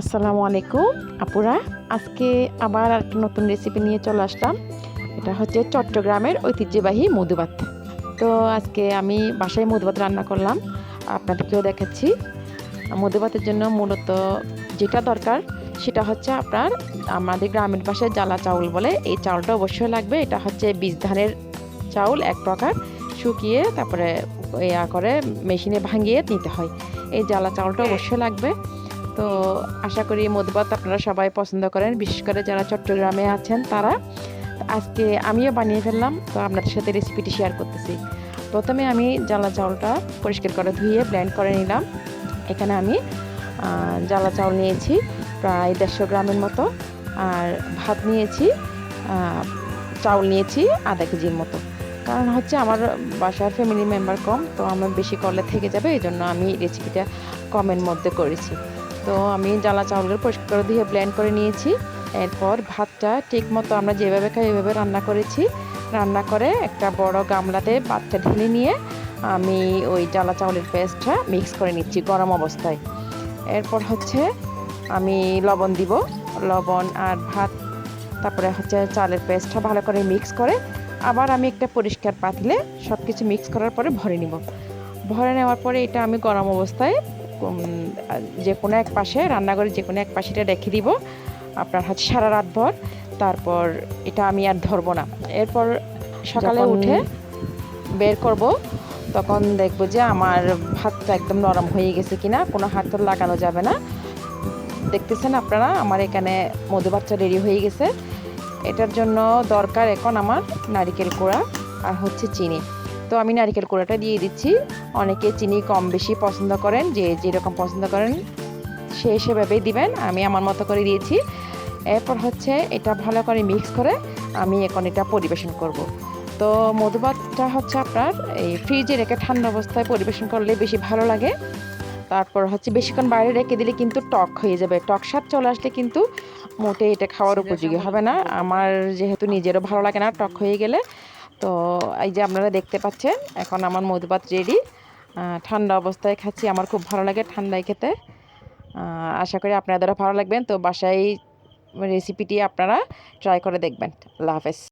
আসসালামু আলাইকুম। আপুরা, আজকে আবার একটা নতুন রেসিপি নিয়ে চলে আসলাম। এটা হচ্ছে চট্টগ্রামের ঐতিহ্যবাহী মধুভাত তো আজকে আমি বাসায় মধুভাত রান্না করলাম। আপনাদেরকেও দেখাচ্ছি। মধুভাতের জন্য মূলত যেটা দরকার, সেটা হচ্ছে আপনার আমাদের গ্রামের পাশে জ্বালা চাউল বলে এই চাউলটা অবশ্যই লাগবে। এটা হচ্ছে বীজ ধানের চাউল এক প্রকার, শুকিয়ে তারপরে ইয়া করে মেশিনে ভাঙিয়ে নিতে হয়। এই জ্বালা চাউলটা অবশ্যই লাগবে। তো আশা করি মধুভাত আপনারা সবাই পছন্দ করেন। বিশেষ করে যারা চট্টগ্রামে আছেন তারা। আজকে আমিও বানিয়ে ফেললাম, তো আপনাদের সাথে রেসিপিটি শেয়ার করতেছি। প্রথমে আমি জ্বালা চাউলটা পরিষ্কার করে ধুয়ে ব্লেন্ড করে নিলাম। এখানে আমি জ্বালা চাউল নিয়েছি, প্রায় দেড়শো গ্রামের মতো। আর ভাত নিয়েছি চাউল নিয়েছি আধা কেজির মতো। কারণ হচ্ছে আমার বাসার ফ্যামিলি মেম্বার কম, তো আমার বেশি করলে থেকে যাবে এই জন্য আমি রেসিপিটা কমের মধ্যে করেছি। তো আমি জ্বালা চাউলগুলো পরিষ্কার করে দিয়ে ব্লেন্ড করে নিয়েছি। এরপর ভাতটা ঠিক মতো আমরা যেভাবে খাই এভাবে রান্না করেছি। রান্না করে একটা বড় গামলাতে ভাতটা ঢেলে নিয়ে আমি ওই জ্বালা চাউলের পেস্টটা মিক্স করে নিচ্ছি গরম অবস্থায়। এরপর হচ্ছে আমি লবণ দিব। লবণ আর ভাত, তারপরে হচ্ছে চালের পেস্টটা ভালো করে মিক্স করে আবার আমি একটা পরিষ্কার পাতিলে সব কিছু মিক্স করার পরে ভরে নিব। ভরে নেওয়ার পরে এটা আমি গরম অবস্থায় যে কোনো এক পাশে রান্নাঘরে যে কোনো এক পাশে এটা রেখে দিব। আপনার হচ্ছে সারা রাত ভর তারপর এটা আমি আর ধরবো না। এরপর সকালে উঠে বের করব তখন দেখব যে আমার ভাতটা একদম নরম হয়ে গেছে কিনা। কোনো হাত তো লাগানো যাবে না। দেখতেছেন আপনারা আমার এখানে মধুবাচ্চা রেডি হয়ে গেছে। এটার জন্য দরকার এখন আমার নারিকেল কোড়া আর হচ্ছে চিনি। তো আমি নারিকেল কোড়াটা দিয়ে দিচ্ছি। অনেকে চিনি কম বেশি পছন্দ করেন যে যেরকম পছন্দ করেন সে সেভাবেই দিবেন আমি আমার মতো করে দিয়েছি। এরপর হচ্ছে এটা ভালো করে মিক্স করে আমি এখন এটা পরিবেশন করব। তো মধুভাতটা হচ্ছে আপনার এই ফ্রিজে রেখে ঠান্ডা অবস্থায় পরিবেশন করলে বেশি ভালো লাগে। তারপর হচ্ছে বেশিক্ষণ বাইরে রেখে দিলে কিন্তু টক হয়ে যাবে। টক স্বাদ চলে আসলে কিন্তু মোটে এটা খাওয়ার উপযোগী হবে না। আমার যেহেতু নিজেরও ভালো লাগে না টক হয়ে গেলে তো এই যে আপনারা দেখতে পাচ্ছেন, এখন আমার মধুপাত রেডি ঠান্ডা অবস্থায় খাচ্ছি, আমার খুব ভালো লাগে ঠান্ডায় খেতে। আশা করি আপনাদেরও ভালো লাগবেন। তো বাসায় রেসিপিটি আপনারা ট্রাই করে দেখবেন। আল্লাহ হাফেজ।